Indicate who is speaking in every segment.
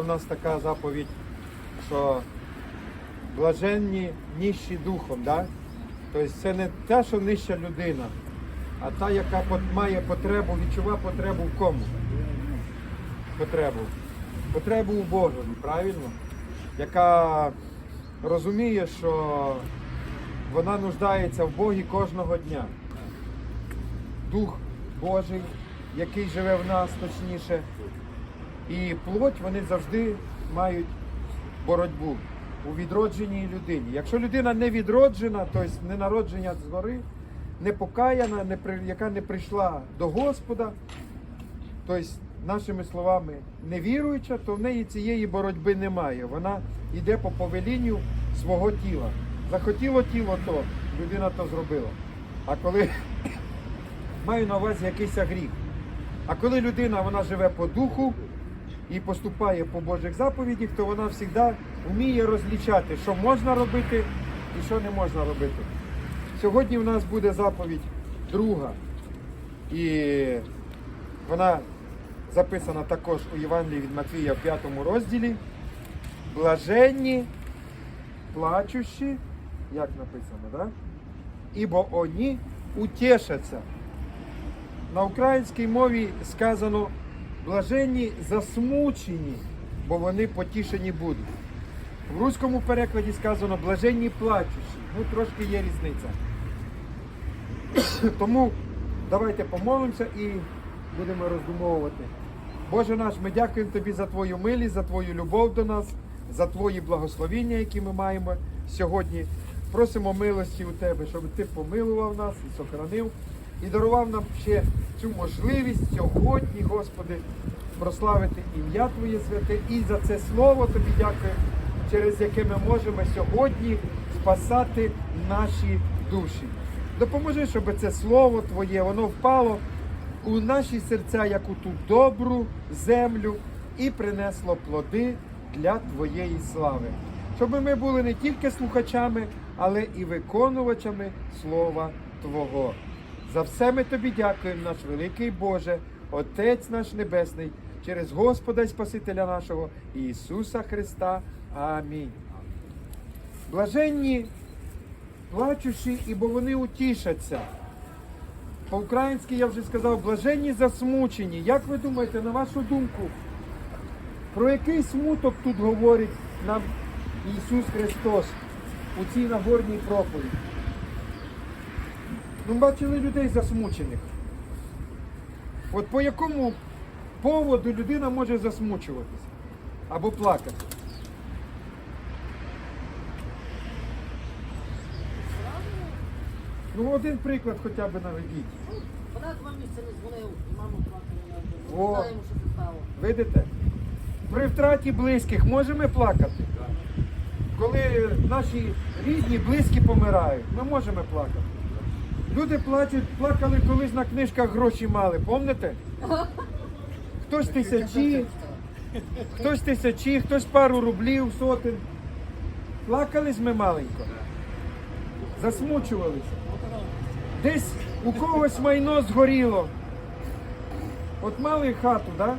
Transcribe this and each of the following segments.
Speaker 1: в нас така заповідь, що блаженні ніщі духом. Да? Тобто це не те, що нижча людина, а та, яка має потребу, відчуває потребу в кому? Потребу. Потребу у Богові, правильно? Яка розуміє, що вона нуждається в Богі кожного дня. Дух Божий, який живе в нас, точніше, і плоть вони завжди мають боротьбу у відродженій людині. Якщо людина не відроджена, тобто не народження згори, не покаяна, не при- яка не прийшла до Господа, тобто, нашими словами, не віруюча, то в неї цієї боротьби немає. Вона йде по повелінню свого тіла. Захотіло тіло, то людина то зробила. А коли маю на увазі якийсь гріх. А коли людина вона живе по духу і поступає по Божих заповідях, то вона завжди вміє розлічати, що можна робити і що не можна робити. Сьогодні в нас буде заповідь друга. І вона записана також у Євангелії від Матвія в п'ятому розділі. Блаженні, плачущі, як написано, да? ібо вони утешаться. На українській мові сказано блаженні засмучені, бо вони потішені будуть. В руському перекладі сказано блаженні плачущі. Ну, трошки є різниця. Тому давайте помолимося і будемо роздумовувати. Боже наш, ми дякуємо Тобі за Твою милість, за Твою любов до нас, за Твої благословіння, які ми маємо сьогодні. Просимо милості у Тебе, щоб Ти помилував нас і сохранив, і дарував нам ще цю можливість сьогодні, Господи, прославити ім'я Твоє святе. І за це слово Тобі дякую, через яке ми можемо сьогодні спасати наші душі. Допоможи, щоб це слово Твоє, воно впало у наші серця, як у ту добру землю, і принесло плоди для Твоєї слави. Щоб ми були не тільки слухачами, але і виконувачами Слова Твого. За все ми тобі дякуємо, наш великий Боже, Отець наш Небесний, через Господа і Спасителя нашого Ісуса Христа. Амінь. Блаженні плачущі, ібо вони утішаться. По-українськи я вже сказав, блаженні засмучені. Як ви думаєте, на вашу думку, про який смуток тут говорить нам Ісус Христос у цій Нагорній проповіді? Ну, бачили людей засмучених. От по якому поводу людина може засмучуватися або плакати? Ну, один приклад хоча б наведіть.
Speaker 2: Вона два місяці не дзвонив, і маму плакали. Не знаємо, що це стало.
Speaker 1: Видите? При втраті близьких можемо плакати? Коли наші рідні, близькі помирають, ми можемо плакати. Люди плачуть, плакали колись на книжках гроші мали, пам'ятаєте? Хтось тисячі, хтось тисячі, хтось пару рублів, сотень. Плакались ми маленько. Засмучувалися. Десь у когось майно згоріло. От мали хату, да?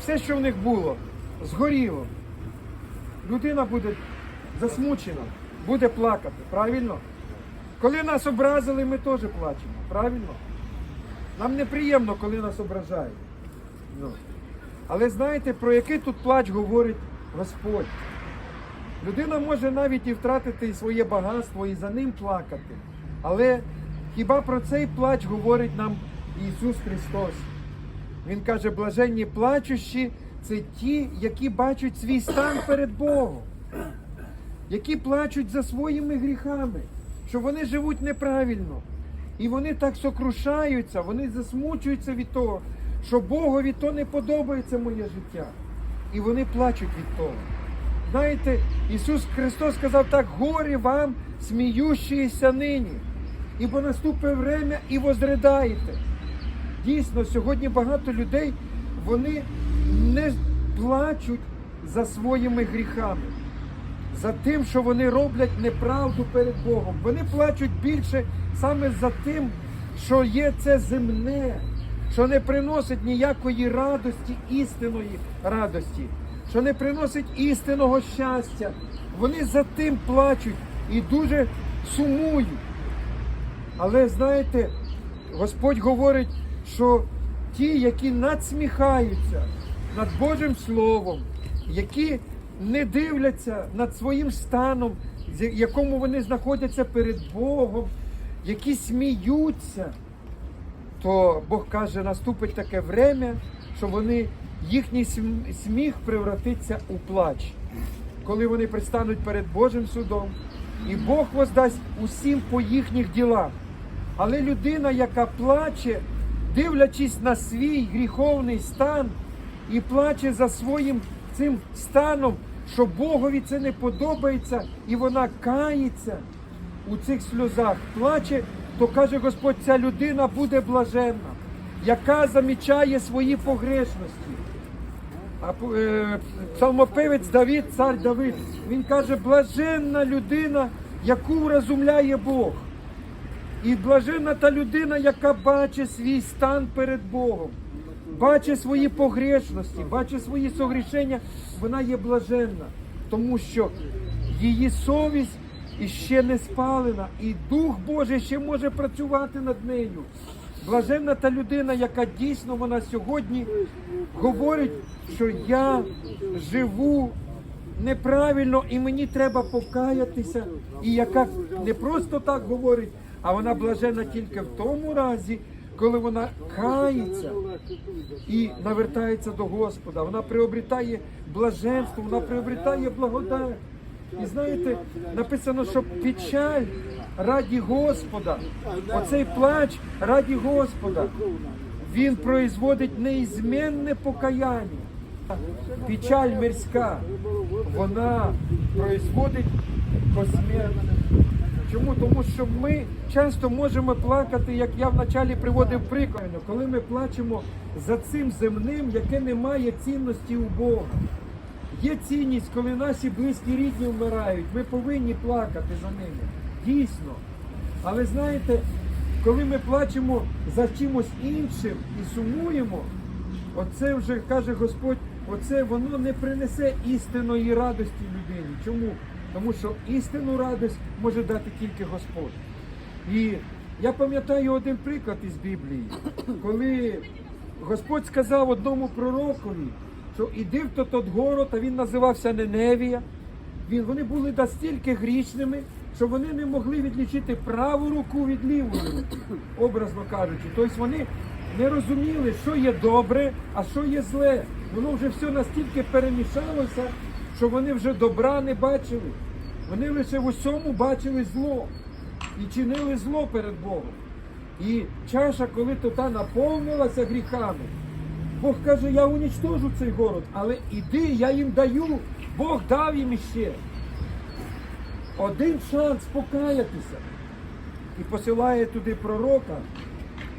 Speaker 1: все, що в них було, згоріло. Людина буде засмучена, буде плакати, правильно? Коли нас образили, ми теж плачемо, правильно? Нам неприємно, коли нас ображають. Ну. Але знаєте, про який тут плач говорить Господь? Людина може навіть і втратити своє багатство, і за ним плакати. Але хіба про цей плач говорить нам Ісус Христос? Він каже, блаженні плачущі це ті, які бачать свій стан перед Богом, які плачуть за своїми гріхами, що вони живуть неправильно. І вони так сокрушаються, вони засмучуються від того, що Богові то не подобається моє життя. І вони плачуть від того. Знаєте, Ісус Христос сказав так, горе вам, сміющіся нині, ібо наступить время і возридаєте. Дійсно, сьогодні багато людей вони не плачуть за своїми гріхами, за тим, що вони роблять неправду перед Богом. Вони плачуть більше саме за тим, що є це земне, що не приносить ніякої радості, істинної радості. що не приносить істинного щастя. Вони за тим плачуть і дуже сумують. Але знаєте, Господь говорить, що ті, які надсміхаються над Божим Словом, які не дивляться над своїм станом, в якому вони знаходяться перед Богом, які сміються, то Бог каже, наступить таке время, що вони, їхній сміх превратиться у плач, коли вони предстануть перед Божим судом, і Бог воздасть усім по їхніх ділах. Але людина, яка плаче, дивлячись на свій гріховний стан і плаче за своїм цим станом, що Богові це не подобається, і вона кається у цих сльозах, плаче, то каже Господь, ця людина буде блаженна, яка замічає свої погрешності. А е, псалмопевець Давид, цар Давид, він каже, блаженна людина, яку вразумляє Бог. І блаженна та людина, яка бачить свій стан перед Богом, бачить свої погрешності, бачить свої согрішення, вона є блаженна, тому що її совість іще не спалена, і Дух Божий ще може працювати над нею. Блаженна та людина, яка дійсно вона сьогодні говорить, що я живу неправильно і мені треба покаятися. І яка не просто так говорить, а вона блажена тільки в тому разі, коли вона кається і навертається до Господа. Вона приобретає блаженство, вона приобретає благодать. І знаєте, написано, що печаль раді Господа, оцей плач раді Господа, він производить неізмінне покаяння. Печаль мирська, вона производить посмертне. Чому? Тому що ми часто можемо плакати, як я вначалі приводив приклад, коли ми плачемо за цим земним, яке не має цінності у Бога. Є цінність, коли наші близькі рідні вмирають. Ми повинні плакати за ними. Дійсно. Але знаєте, коли ми плачемо за чимось іншим і сумуємо, оце вже каже Господь, оце воно не принесе істинної радості людині. Чому? Тому що істинну радість може дати тільки Господь. І я пам'ятаю один приклад із Біблії, коли Господь сказав одному пророкові, що іди в тот город, а він називався Неневія. Він, вони були настільки грішними, що вони не могли відлічити праву руку від лівої руки, образно кажучи. Тобто вони не розуміли, що є добре, а що є зле. Воно вже все настільки перемішалося, що вони вже добра не бачили. Вони лише в усьому бачили зло і чинили зло перед Богом. І чаша, коли то та наповнилася гріхами, Бог каже, я унічтожу цей город, але іди, я їм даю. Бог дав їм іще. Один шанс покаятися. І посилає туди пророка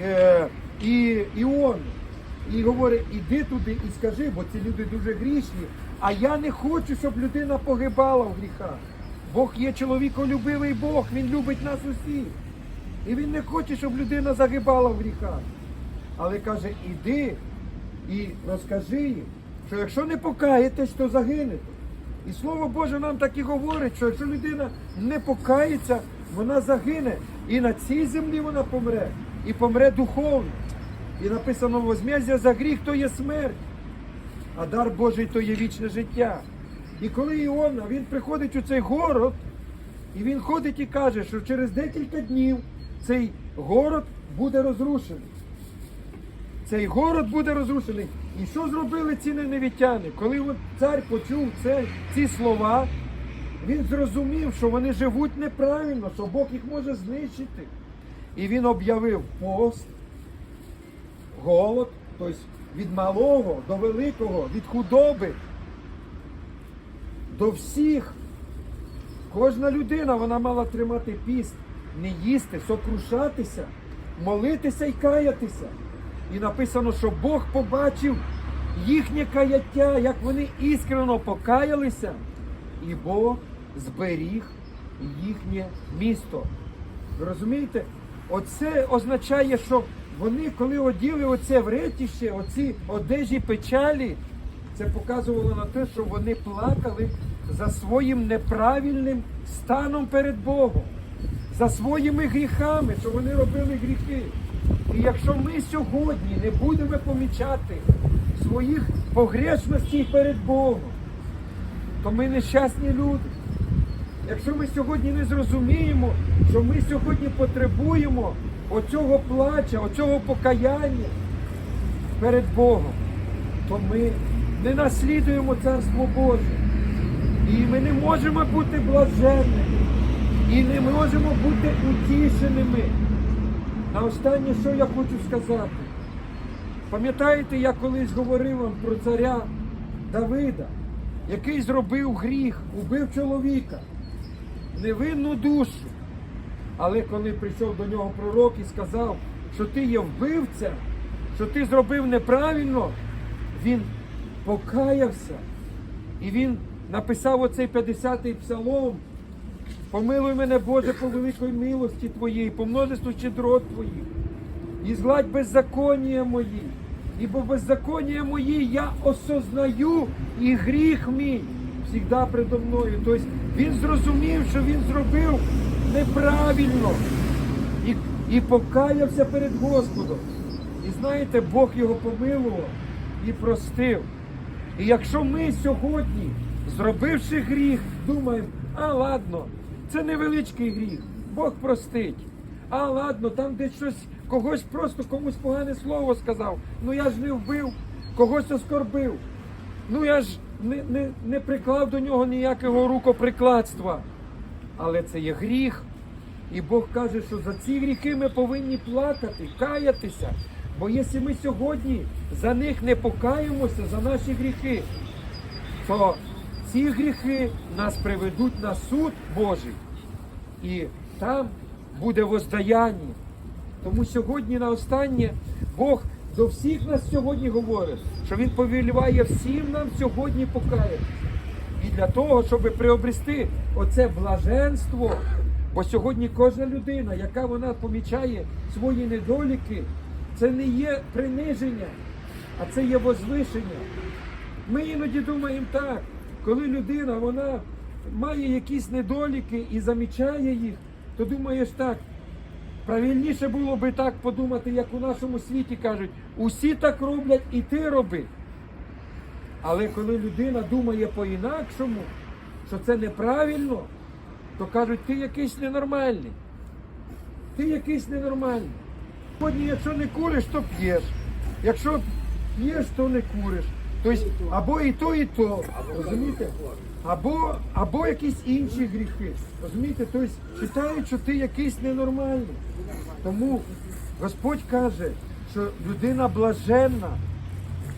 Speaker 1: е, і Іон. І говорить, іди туди і скажи, бо ці люди дуже грішні. А я не хочу, щоб людина погибала в гріхах. Бог є чоловіколюбивий Бог, Він любить нас усіх. І він не хоче, щоб людина загибала в гріхах. Але каже, іди і розкажи їм, що якщо не покаєтесь, то загинете. І Слово Боже нам так і говорить, що якщо людина не покається, вона загине. І на цій землі вона помре, і помре духовно. І написано возмездя за гріх то є смерть, а дар Божий то є вічне життя. І коли Іона, він приходить у цей город, і він ходить і каже, що через декілька днів цей город буде розрушений. Цей город буде розрушений. І що зробили ці неневітяни? Коли от цар почув це, ці слова, він зрозумів, що вони живуть неправильно, що Бог їх може знищити. І він об'явив пост, голод, тобто від малого до великого, від худоби до всіх. Кожна людина вона мала тримати піст, не їсти, сокрушатися, молитися і каятися. І написано, що Бог побачив їхнє каяття, як вони іскрено покаялися, і Бог зберіг їхнє місто. Ви розумієте? Оце означає, що вони, коли оділи оце вретіще, оці одежі печалі, це показувало на те, що вони плакали за своїм неправильним станом перед Богом, за своїми гріхами, що вони робили гріхи. І якщо ми сьогодні не будемо помічати своїх погрешностей перед Богом, то ми нещасні люди. Якщо ми сьогодні не зрозуміємо, що ми сьогодні потребуємо оцього плача, оцього покаяння перед Богом, то ми не наслідуємо Царство Боже. І ми не можемо бути блаженними, і не можемо бути утішеними. На останнє, що я хочу сказати. Пам'ятаєте, я колись говорив вам про царя Давида, який зробив гріх, убив чоловіка, невинну душу. Але коли прийшов до нього пророк і сказав, що ти є вбивця, що ти зробив неправильно, він покаявся. І він написав оцей 50-й псалом. Помилуй мене, Боже, по великої милості Твоїй, по множеству щедрот Твоїх. І згладь беззаконія мої. Ібо беззаконія мої я осознаю, і гріх мій завжди предо мною. Тобто він зрозумів, що він зробив неправильно і, і покаявся перед Господом. І знаєте, Бог його помилував і простив. І якщо ми сьогодні, зробивши гріх, думаємо, а ладно, це невеличкий гріх, Бог простить. А ладно, там десь щось, когось просто комусь погане слово сказав. Ну я ж не вбив, когось оскорбив. Ну я ж не, не, не приклав до нього ніякого рукоприкладства. Але це є гріх. І Бог каже, що за ці гріхи ми повинні плакати, каятися. Бо якщо ми сьогодні за них не покаємося, за наші гріхи, то ці гріхи нас приведуть на суд Божий. І там буде воздаяння. Тому сьогодні на останнє Бог до всіх нас сьогодні говорить, що Він повеліває всім нам сьогодні покаятися. І для того, щоб приобрести оце блаженство, бо сьогодні кожна людина, яка вона помічає свої недоліки, це не є приниження, а це є возвишення. Ми іноді думаємо так, коли людина вона має якісь недоліки і замічає їх, то думаєш так. Правильніше було би так подумати, як у нашому світі кажуть, усі так роблять і ти роби. Але коли людина думає по-інакшому, що це неправильно, то кажуть, ти якийсь ненормальний. Ти якийсь ненормальний. Сьогодні, якщо не куриш, то п'єш. Якщо п'єш, то не куриш. Тобто або і то, і то. Розумієте? Або, або якісь інші гріхи. Розумієте? Тобто вважають, що ти якийсь ненормальний. Тому Господь каже, що людина блаженна,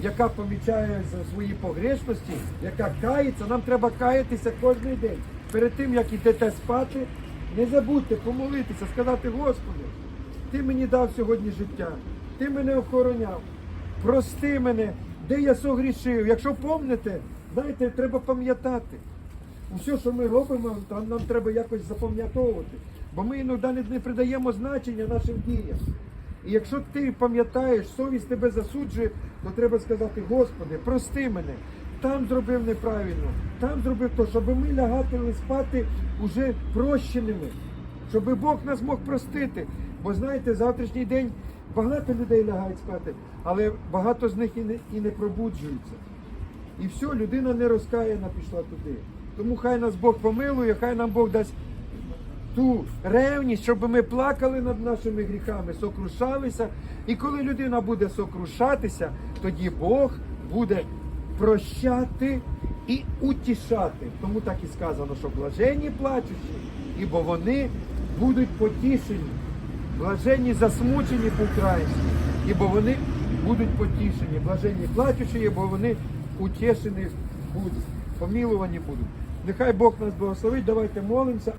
Speaker 1: яка помічає свої погрешності, яка кається, нам треба каятися кожен день. Перед тим, як йдете спати, не забудьте помолитися, сказати, Господи, Ти мені дав сьогодні життя, Ти мене охороняв, прости мене, де я согрішив. Якщо помните, знаєте, треба пам'ятати. Усе, що ми робимо, нам треба якось запам'ятовувати. Бо ми іноді не, придаємо значення нашим діям. І якщо ти пам'ятаєш, совість тебе засуджує, то треба сказати, Господи, прости мене, там зробив неправильно, там зробив то, щоб ми лягатили спати уже прощеними, щоб Бог нас мог простити. Бо знаєте, завтрашній день багато людей лягають спати, але багато з них і не, і не пробуджуються. І все, людина не розкаяна пішла туди. Тому хай нас Бог помилує, хай нам Бог дасть ту ревність, щоб ми плакали над нашими гріхами, сокрушалися. І коли людина буде сокрушатися, тоді Бог буде прощати і утішати. Тому так і сказано, що блаженні плачучі, ібо вони будуть потішені. Блаженні засмучені по-українськи, ібо вони будуть потішені. Блаженні плачучі, ібо вони утішені будуть, помілувані будуть. Нехай Бог нас благословить, давайте молимося.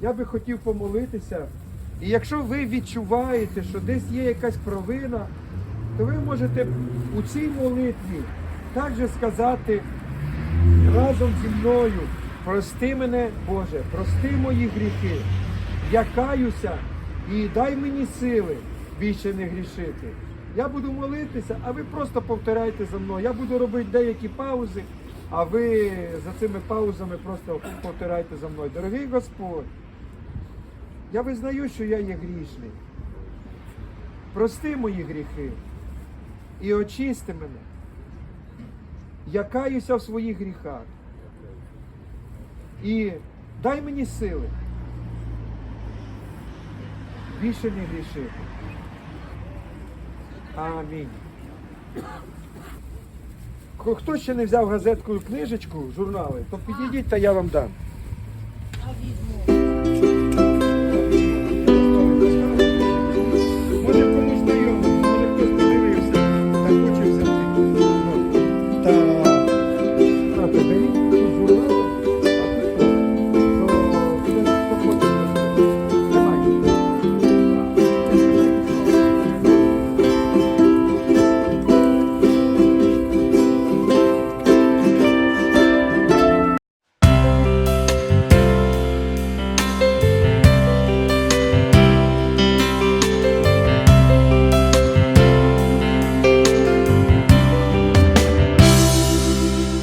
Speaker 1: Я би хотів помолитися. І якщо ви відчуваєте, що десь є якась провина, то ви можете у цій молитві також сказати разом зі мною, прости мене, Боже, прости мої гріхи, я каюся і дай мені сили більше не грішити. Я буду молитися, а ви просто повторяйте за мною. Я буду робити деякі паузи, а ви за цими паузами просто повторяйте за мною. Дорогий Господь, я визнаю, що я є грішний. Прости мої гріхи і очисти мене. Я каюся в своїх гріхах. І дай мені сили більше не грішити. Амінь. Хто- ще не взяв газетку і книжечку, журнали, то підійдіть та я вам дам.